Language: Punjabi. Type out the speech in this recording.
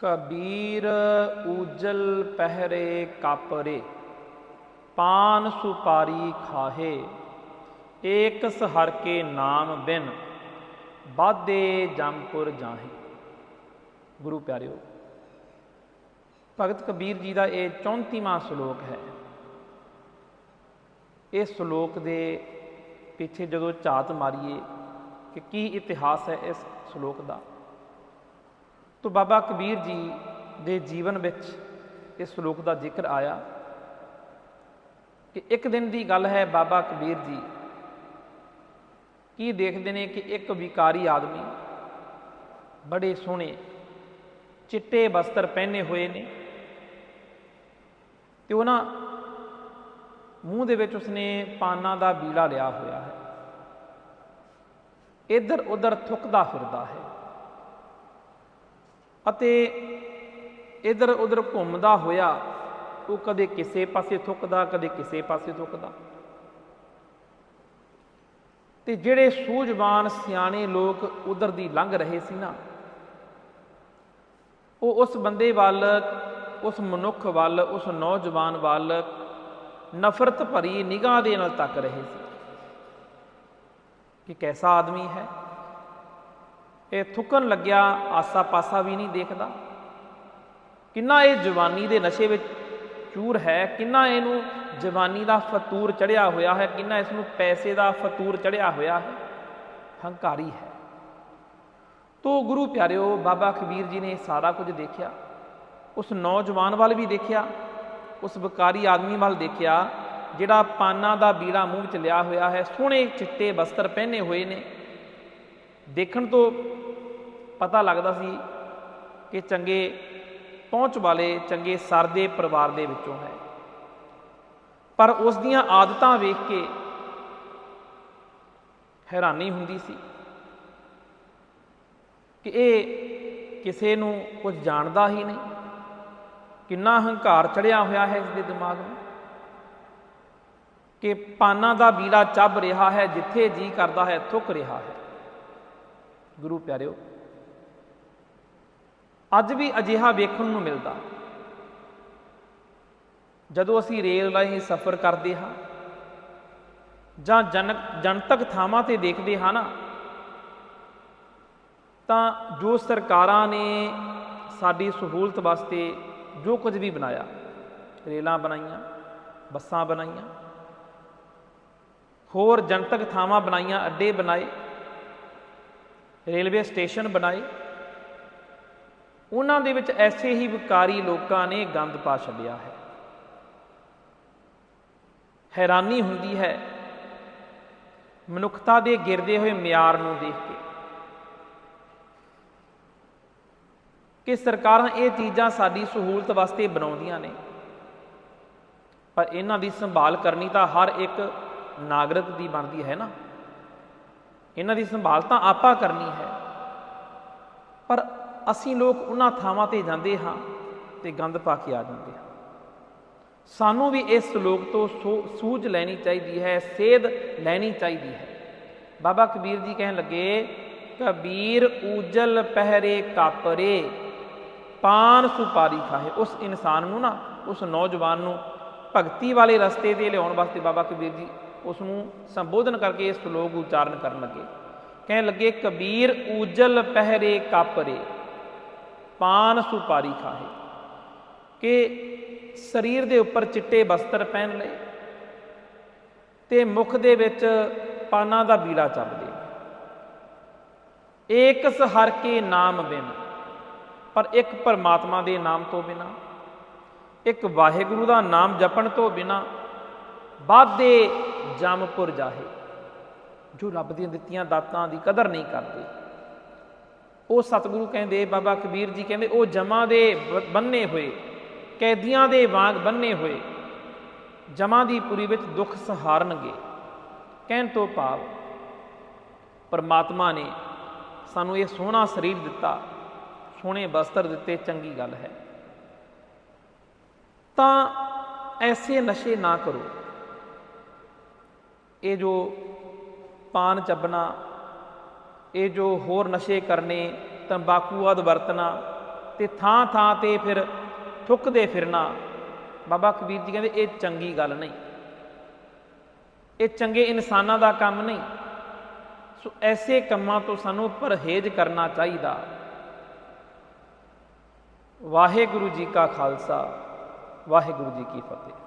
ਕਬੀਰ ਉਜਲ ਪਹਿਰੇ ਕਾਪਰੇ, ਪਾਨ ਸੁਪਾਰੀ ਖਾਹੇ ਏਕ ਸਹਰ ਕੇ ਨਾਮ ਬਿਨ ਬਾਦੇ ਜੰਪੁਰ ਜਾਹੇ। ਗੁਰੂ ਪਿਆਰਿਓ, ਭਗਤ ਕਬੀਰ ਜੀ ਦਾ ਇਹ 34ਵਾਂ ਸ਼ਲੋਕ ਹੈ। ਇਸ ਸ਼ਲੋਕ ਦੇ ਪਿੱਛੇ ਜਦੋਂ ਝਾਤ ਮਾਰੀਏ ਕਿ ਕੀ ਇਤਿਹਾਸ ਹੈ ਇਸ ਸ਼ਲੋਕ ਦਾ? ਤੋ ਬਾਬਾ ਕਬੀਰ ਜੀ ਦੇ ਜੀਵਨ ਵਿੱਚ ਇਸ ਸ਼ਲੋਕ ਦਾ ਜ਼ਿਕਰ ਆਇਆ ਕਿ ਇੱਕ ਦਿਨ ਦੀ ਗੱਲ ਹੈ ਬਾਬਾ ਕਬੀਰ ਜੀ। ਕੀ ਦੇਖਦੇ ਨੇ ਕਿ ਇੱਕ ਵਿਕਾਰੀ ਆਦਮੀ ਬੜੇ ਸੋਹਣੇ ਚਿੱਟੇ ਵਸਤਰ ਪਹਿਨੇ ਹੋਏ ਨੇ ਤੇ ਉਹਨਾਂ ਮੂੰਹ ਦੇ ਵਿੱਚ ਉਸਨੇ ਪਾਨਾਂ ਦਾ ਬੀੜਾ ਲਿਆ ਹੋਇਆ ਹੈ। ਇੱਧਰ ਉੱਧਰ ਥੁੱਕਦਾ ਫਿਰਦਾ ਹੈ। ਅਤੇ ਇੱਧਰ ਉੱਧਰ ਘੁੰਮਦਾ ਹੋਇਆ ਉਹ ਕਦੇ ਕਿਸੇ ਪਾਸੇ ਥੁੱਕਦਾ, ਕਦੇ ਕਿਸੇ ਪਾਸੇ ਥੁੱਕਦਾ। ਤੇ ਜਿਹੜੇ ਸੂਝਵਾਨ ਸਿਆਣੇ ਲੋਕ ਉਧਰ ਦੀ ਲੰਘ ਰਹੇ ਸੀ ਨਾ, ਉਹ ਉਸ ਬੰਦੇ ਵੱਲ, ਉਸ ਮਨੁੱਖ ਵੱਲ, ਉਸ ਨੌਜਵਾਨ ਵੱਲ ਨਫ਼ਰਤ ਭਰੀ ਨਿਗਾਹ ਦੇ ਨਾਲ ਤੱਕ ਰਹੇ ਸੀ ਕਿ ਕੈਸਾ ਆਦਮੀ ਹੈ। ਇਹ ਥੁੱਕਣ ਲੱਗਿਆ ਆਸਾ ਪਾਸਾ ਵੀ ਨਹੀਂ ਦੇਖਦਾ। ਕਿੰਨਾ ਇਹ ਜਵਾਨੀ ਦੇ ਨਸ਼ੇ ਵਿੱਚ ਚੂਰ ਹੈ, ਕਿੰਨਾ ਇਹਨੂੰ ਜਵਾਨੀ ਦਾ ਫਤੂਰ ਚੜਿਆ ਹੋਇਆ ਹੈ, ਕਿੰਨਾ ਇਸ ਨੂੰ ਪੈਸੇ ਦਾ ਫਤੂਰ ਚੜਿਆ ਹੋਇਆ ਹੈ। ਹੰਕਾਰੀ ਹੈ। ਤੋ ਗੁਰੂ ਪਿਆਰਿਓ, ਬਾਬਾ ਖਬੀਰ ਜੀ ਨੇ ਸਾਰਾ ਕੁਝ ਦੇਖਿਆ। ਉਸ ਨੌਜਵਾਨ ਵੱਲ ਵੀ ਦੇਖਿਆ, ਉਸ ਵਿਕਾਰੀ ਆਦਮੀ ਵੱਲ ਦੇਖਿਆ, ਜਿਹੜਾ ਪਾਨਾਂ ਦਾ ਬੀੜਾ ਮੂੰਹ ਵਿੱਚ ਲਿਆ ਹੋਇਆ ਹੈ, ਸੋਹਣੇ ਚਿੱਟੇ ਵਸਤਰ ਪਹਿਨੇ ਹੋਏ ਨੇ। ਦੇਖਣ ਤੋਂ ਪਤਾ ਲੱਗਦਾ ਸੀ ਕਿ ਚੰਗੇ ਪਹੁੰਚ ਵਾਲੇ ਚੰਗੇ ਸਰਦੇ ਪਰਿਵਾਰ ਦੇ ਵਿੱਚੋਂ ਹੈ। ਪਰ ਉਸ ਦੀਆਂ ਆਦਤਾਂ ਵੇਖ ਕੇ ਹੈਰਾਨੀ ਹੁੰਦੀ ਸੀ ਕਿ ਇਹ ਕਿਸੇ ਨੂੰ ਕੁਝ ਜਾਣਦਾ ਹੀ ਨਹੀਂ। ਕਿੰਨਾ ਹੰਕਾਰ ਚੜਿਆ ਹੋਇਆ ਹੈ ਇਸ ਦੇ ਦਿਮਾਗ ਨੂੰ ਕਿ ਪਾਨਾਂ ਦਾ ਬੀੜਾ ਚੱਬ ਰਿਹਾ ਹੈ, ਜਿੱਥੇ ਜੀ ਕਰਦਾ ਹੈ, ਥੁੱਕ ਰਿਹਾ ਹੈ। ਗੁਰੂ ਪਿਆਰਿਓ ਅੱਜ ਵੀ ਅਜਿਹਾ ਵੇਖਣ ਨੂੰ ਮਿਲਦਾ। ਜਦੋਂ ਅਸੀਂ ਰੇਲ ਰਾਹੀਂ ਸਫ਼ਰ ਕਰਦੇ ਹਾਂ ਜਾਂ ਜਨ ਜਨਤਕ ਥਾਵਾਂ ਤੇ ਦੇਖਦੇ ਹਾਂ ਨਾ, ਤਾਂ ਜੋ ਸਰਕਾਰਾਂ ਨੇ ਸਾਡੀ ਸਹੂਲਤ ਵਾਸਤੇ ਜੋ ਕੁਝ ਵੀ ਬਣਾਇਆ, ਰੇਲਾਂ ਬਣਾਈਆਂ, ਬੱਸਾਂ ਬਣਾਈਆਂ, ਹੋਰ ਜਨਤਕ ਥਾਵਾਂ ਬਣਾਈਆਂ, ਅੱਡੇ ਬਣਾਏ, ਰੇਲਵੇ ਸਟੇਸ਼ਨ ਬਣਾਏ ਉਹਨਾਂ ਦੇ ਵਿੱਚ ਐਸੇ ਹੀ ਵਿਕਾਰੀ ਲੋਕਾਂ ਨੇ ਗੰਦ ਪਾ ਛੱਡਿਆ ਹੈ। ਹੈਰਾਨੀ ਹੁੰਦੀ ਹੈ ਮਨੁੱਖਤਾ ਦੇ ਗਿਰਦੇ ਹੋਏ ਮਿਆਰ ਨੂੰ ਦੇਖ ਕੇ ਕਿ ਸਰਕਾਰਾਂ ਇਹ ਚੀਜ਼ਾਂ ਸਾਡੀ ਸਹੂਲਤ ਵਾਸਤੇ ਬਣਾਉਂਦੀਆਂ ਨੇ। ਪਰ ਇਹਨਾਂ ਦੀ ਸੰਭਾਲ ਕਰਨੀ ਤਾਂ ਹਰ ਇੱਕ ਨਾਗਰਿਕ ਦੀ ਬਣਦੀ ਹੈ ਨਾ। ਇਹਨਾਂ ਦੀ ਸੰਭਾਲ ਤਾਂ ਆਪਾਂ ਕਰਨੀ ਹੈ। ਪਰ ਅਸੀਂ ਲੋਕ ਉਹਨਾਂ ਥਾਵਾਂ ਤੇ ਜਾਂਦੇ ਹਾਂ ਤੇ ਗੰਦ ਪਾ ਕੇ ਆ ਜਾਂਦੇ ਹਾਂ। ਸਾਨੂੰ ਵੀ ਇਸ ਸ਼ਲੋਕ ਤੋਂ ਸੂਝ ਲੈਣੀ ਚਾਹੀਦੀ ਹੈ, ਸੇਧ ਲੈਣੀ ਚਾਹੀਦੀ ਹੈ। ਬਾਬਾ ਕਬੀਰ ਜੀ ਕਹਿਣ ਲੱਗੇ, ਕਬੀਰ ਉਜਲ ਪਹਿਰੇ ਕਾਪਰੇ, ਪਾਨ ਸੁਪਾਰੀ ਖਾਏ ਉਸ ਇਨਸਾਨ ਨੂੰ ਨਾ, ਉਸ ਨੌਜਵਾਨ ਨੂੰ ਭਗਤੀ ਵਾਲੇ ਰਸਤੇ ਤੇ ਲਿਆਉਣ ਵਾਸਤੇ ਬਾਬਾ ਕਬੀਰ ਜੀ ਉਸ ਨੂੰ ਸੰਬੋਧਨ ਕਰਕੇ ਇਸ ਸ਼ਲੋਕ ਉਚਾਰਨ ਕਰਨ ਲੱਗੇ। ਕਹਿਣ ਲੱਗੇ, ਕਬੀਰ ਉਜਲ ਪਹਿਰੇ ਕਾਪਰੇ। ਪਾਨ ਸੁਪਾਰੀ ਖਾਏ ਕਿ ਸਰੀਰ ਦੇ ਉੱਪਰ ਚਿੱਟੇ ਵਸਤਰ ਪਹਿਨ ਲਏ ਤੇ ਮੁਖ ਦੇ ਵਿੱਚ ਪਾਨਾਂ ਦਾ ਬੀੜਾ ਚੱਬਦੇ ਏਕ ਹਰ ਕੇ ਨਾਮ ਬਿਨ, ਪਰ ਇੱਕ ਪਰਮਾਤਮਾ ਦੇ ਨਾਮ ਤੋਂ ਬਿਨਾ, ਇੱਕ ਵਾਹਿਗੁਰੂ ਦਾ ਨਾਮ ਜਪਣ ਤੋਂ ਬਿਨਾ ਬਾਦੇ ਜਮਪੁਰ ਜਾਹੇ, ਜੋ ਰੱਬ ਦੀਆਂ ਦਿੱਤੀਆਂ ਦਾਤਾਂ ਦੀ ਕਦਰ ਨਹੀਂ ਕਰਦੇ। ਉਹ ਸਤਿਗੁਰੂ ਕਹਿੰਦੇ, ਬਾਬਾ ਕਬੀਰ ਜੀ ਕਹਿੰਦੇ, ਉਹ ਜਮਾਂ ਦੇ ਬੰਨੇ ਹੋਏ, ਕੈਦੀਆਂ ਦੇ ਵਾਂਗ ਬੰਨੇ ਹੋਏ, ਜਮਾਂ ਦੀ ਪੁਰੀ ਵਿੱਚ ਦੁੱਖ ਸਹਾਰਨਗੇ। ਕਹਿਣ ਤੋਂ ਭਾਵ, ਪਰਮਾਤਮਾ ਨੇ ਸਾਨੂੰ ਇਹ ਸੋਹਣਾ ਸਰੀਰ ਦਿੱਤਾ, ਸੋਹਣੇ ਵਸਤਰ ਦਿੱਤੇ, ਚੰਗੀ ਗੱਲ ਹੈ। ਤਾਂ ਐਸੇ ਨਸ਼ੇ ਨਾ ਕਰੋ। ਇਹ ਜੋ ਪਾਨ ਚੱਬਣਾ ਇਹ ਜੋ ਹੋਰ ਨਸ਼ੇ ਕਰਨੇ, ਤੰਬਾਕੂ ਆਦ ਵਰਤਣਾ ਤੇ ਥਾਂ ਥਾਂ ਤੇ ਫਿਰ ਥੁੱਕਦੇ ਫਿਰਨਾ, ਬਾਬਾ ਕਬੀਰ ਜੀ ਕਹਿੰਦੇ ਇਹ ਚੰਗੀ ਗੱਲ ਨਹੀਂ। ਇਹ ਚੰਗੇ ਇਨਸਾਨਾਂ ਦਾ ਕੰਮ ਨਹੀਂ। ਸੋ ਐਸੇ ਕੰਮਾਂ ਤੋਂ ਸਾਨੂੰ ਪਰਹੇਜ਼ ਕਰਨਾ ਚਾਹੀਦਾ। ਵਾਹਿਗੁਰੂ ਜੀ ਕਾ ਖਾਲਸਾ, ਵਾਹਿਗੁਰੂ ਜੀ ਕੀ ਫਤਿਹ।